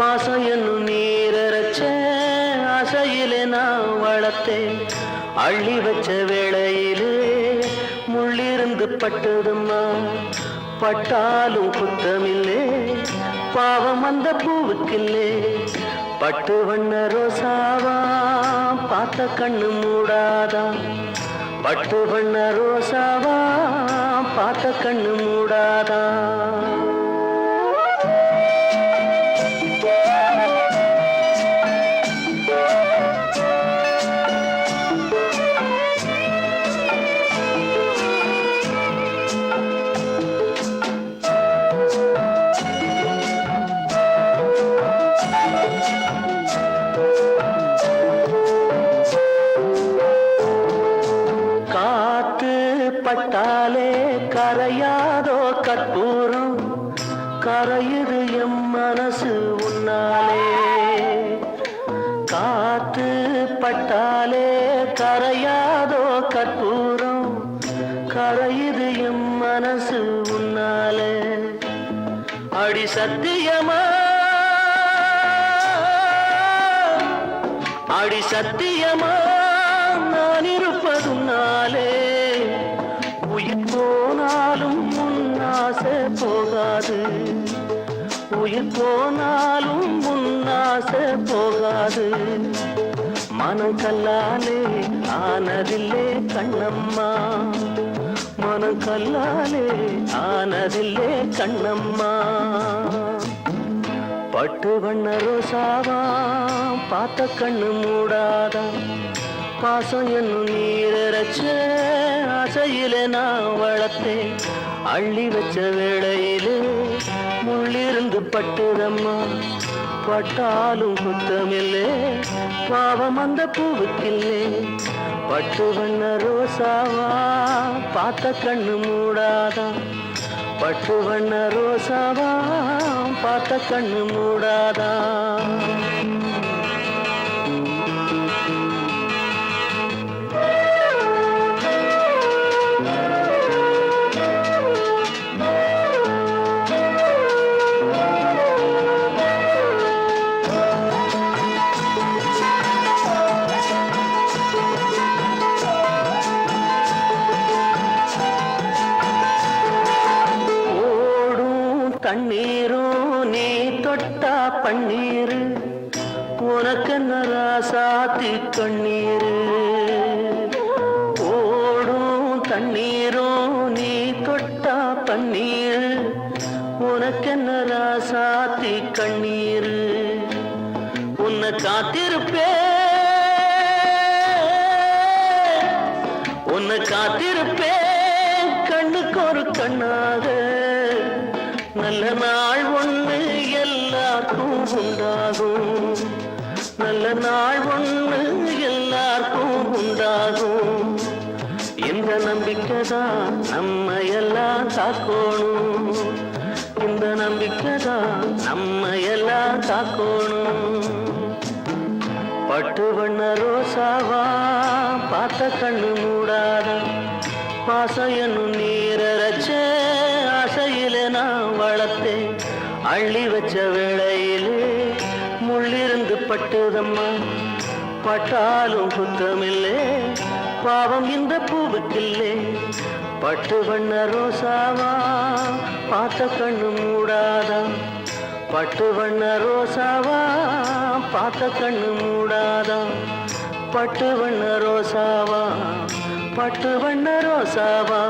பாசம் என்னும் நீரச்ச ஆசையிலே நான் வளர்த்தேன். அள்ளி வச்ச வேளையிலே முள்ளிருந்து பட்டதும்மா. பட்டாலும் குத்தமில்லே பாவம் அந்த பூவுக்கில்லே. பட்டு வண்ண ரோசாவா பார்த்த கண்ணு மூடாதா. பட்டு வண்ண ரோசாவா பார்த்த கண்ணு மூடாதா. பட்டாலே கரையாதோ கற்பூரம். கரையுது எம் மனசு உன்னாலே. காத்து பட்டாலே கரையாதோ கற்பூரம். கரையுது எம் மனசு உன்னாலே. அடி சத்தியமா? அடி சத்தியமா? நான் இருப்பதுனாலே போகாது. உயிர் போனாலும் உன்னாசை போகாது. மனம் கல்லாலே ஆனதில்லே கண்ணம்மா. மனம் கல்லாலே ஆனதில்லே கண்ணம்மா. பட்டு வண்ண ரோசாவா பார்த்த கண்ணு மூடாதா. பாசம் என்னும் நீரச்ச ஆசையில நான் வளர்த்தேன். அள்ளி வச்ச வேளையிலே முள்ளிருந்து பட்டுதம்மா. பட்டாலும் குத்தமில்லே பாவம் அந்த பூவுக்கில்லே. பட்டு வண்ண ரோசாவா பார்த்த கண்ணு மூடாதா. பட்டு வண்ண ரோசாவா பார்த்த கண்ணு மூடாதா. கண்ணீரும் நீ தொட்டா பன்னீர். உனக்கு ராசாத்தி கண்ணீர்? ஓடும் தண்ணீரும் நீ தொட்டா பன்னீர். உனக்கு ராசாத்தி கண்ணீர்? உன்னை காத்திருப்பே. உன்னை காத்திருப்பே. கண்ணுக்கு ஒரு கண்ணாக நல்ல நாள் ஒன்று எல்லாருக்கும் உண்டாகும். நல்ல நாள் ஒன்று எல்லாருக்கும் உண்டாகும். இந்த நம்பிக்கை தான் நம்ம எல்லாம் காக்கணும் இந்த நம்பிக்கை தான் நம்ம எல்லாம் காக்கணும் பட்டு வண்ண ரோசாவா பார்த்த கண்ணு மூடாத பாசம் என்னும் நீரச்ச அள்ளி வச்ச வேளையிலே முள்ளிருந்து பட்டுதம்மா. பட்டாலும் குத்தமில்லே பாவம் இந்த பூவுக்கில்லே. பட்டு வண்ண ரோசாவா பார்த்த கண்ணு மூடாதா. பட்டு வண்ண ரோசாவா பார்த்த கண்ணு மூடாதா. பட்டு வண்ண ரோசாவா பட்டு வண்ண ரோசாவா.